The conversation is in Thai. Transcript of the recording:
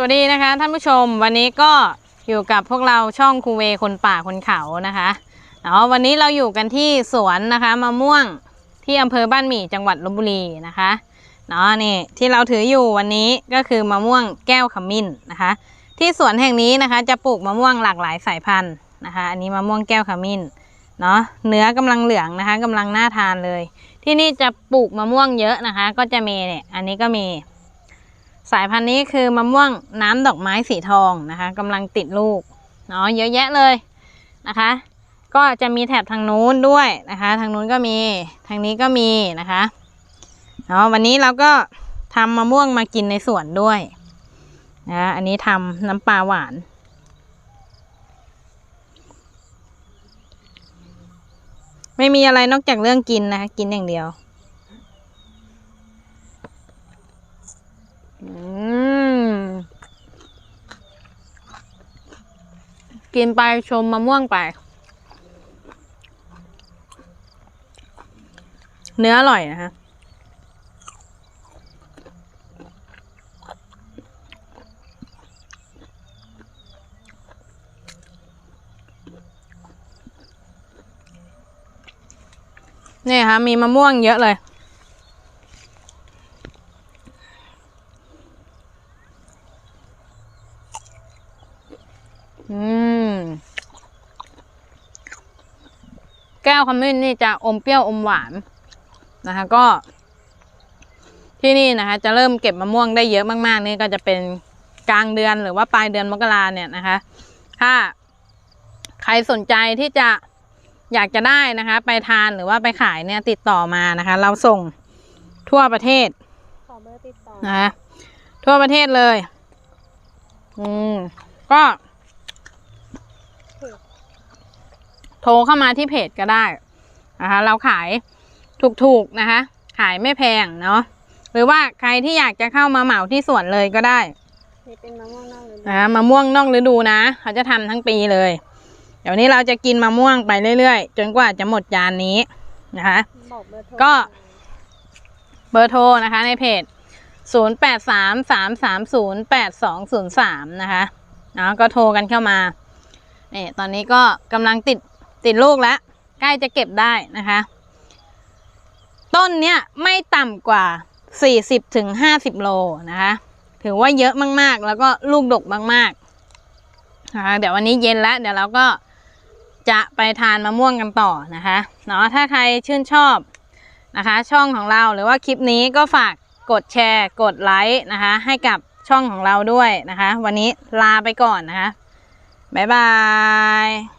วัสดีนะคะท่านผู้ชมวันนี้ก็อยู่กับพวกเราช่องคูเวคนป่าคนเขานะคะเนาะวันนี้เราอยู่กันที่สวนนะคะมะม่วงที่อำเภอบ้านหมี่จังหวัดลบบุรีนะคะเนาะนี่ที่เราถืออยู่วันนี้ก็คือมะม่วงแก้วขมิ้นนะคะ ที่สวนแห่งนี้นะคะจะปลูกมะม่วงหลากหลายสายพันธุ์นะคะ อันนี้มะม่วงแก้วขมิ้นเนาะเนื้อกำลังเหลืองนะคะกำลังน่าทานเลย ที่นี่จะปลูกมะม่วงเยอะนะคะ ก็จะมีเนี่ยอันนี้ก็มี สายพันธุ์นี้คือมะม่วงน้ำดอกไม้สีทองนะคะกำลังติดลูกเนาะเยอะแยะเลยนะคะ ก็จะมีแถบทางนู้นด้วยนะคะ ทางนู้นก็มีทางนี้ก็มีนะคะเนาะวันนี้เราก็ทำมะม่วงมากินในสวนด้วยนะอันนี้ทำน้ำปลาหวาน ไม่มีอะไรนอกจากเรื่องกินนะคะกินอย่างเดียว อืม กินไปชมมะม่วงไป เนื้ออร่อยนะฮะนี่ค่ะมีมะม่วงเยอะเลย อืม แก้วขมิ้นนี่จะอมเปรี้ยวอมหวานนะคะ ก็ ที่นี่นะคะ จะเริ่มเก็บมะม่วงได้เยอะมากๆ นี่ก็จะเป็นกลางเดือนหรือว่าปลายเดือนมกราเนี่ยนะคะ ถ้าใครสนใจที่จะอยากจะได้นะคะ ไปทานหรือว่าไปขายเนี่ยติดต่อมานะคะ เราส่งทั่วประเทศขอเบอร์ติดต่อนะคะทั่วประเทศเลย อืม ก็ โทรเข้ามาที่เพจก็ได้นะคะเราขายถูกๆนะคะ ขายไม่แพงเนาะหรือว่าใครที่อยากจะเข้ามาเหมาที่สวนเลยก็ได้นี่เป็นมะม่วงนอกฤดูนะคะมะม่วงนอกฤดูนะเขาจะทำทั้งปีเลย เดี๋ยวนี้เราจะกินมะม่วงไปเรื่อยๆ จนกว่าจะหมดจานนี้นะคะบอกเบอร์โทรก็เบอร์โทรนะคะในเพจ 0 8 3 3 3 0 8 2 0 3 นะคะเนาะก็โทรกันเข้ามานี่ตอนนี้ก็กำลังติด ติดลูกแล้ว ใกล้จะเก็บได้นะคะ ต้นเนี้ยไม่ต่ำกว่า40ถึงโลนะคะ ถือว่าเยอะมากๆ แล้วก็ลูกดกมากๆนะคะเดี๋ยววันนี้เย็นแล้ว เดี๋ยวเราก็จะไปทานมะม่วงกันต่อนะคะเนาะถ้าใครชื่นชอบนะคะ ช่องของเราหรือว่าคลิปนี้ก็ฝากกดแชร์กดไลค์นะคะ ให้กับช่องของเราด้วยนะคะ วันนี้ลาไปก่อนนะคะ บ๊ายบาย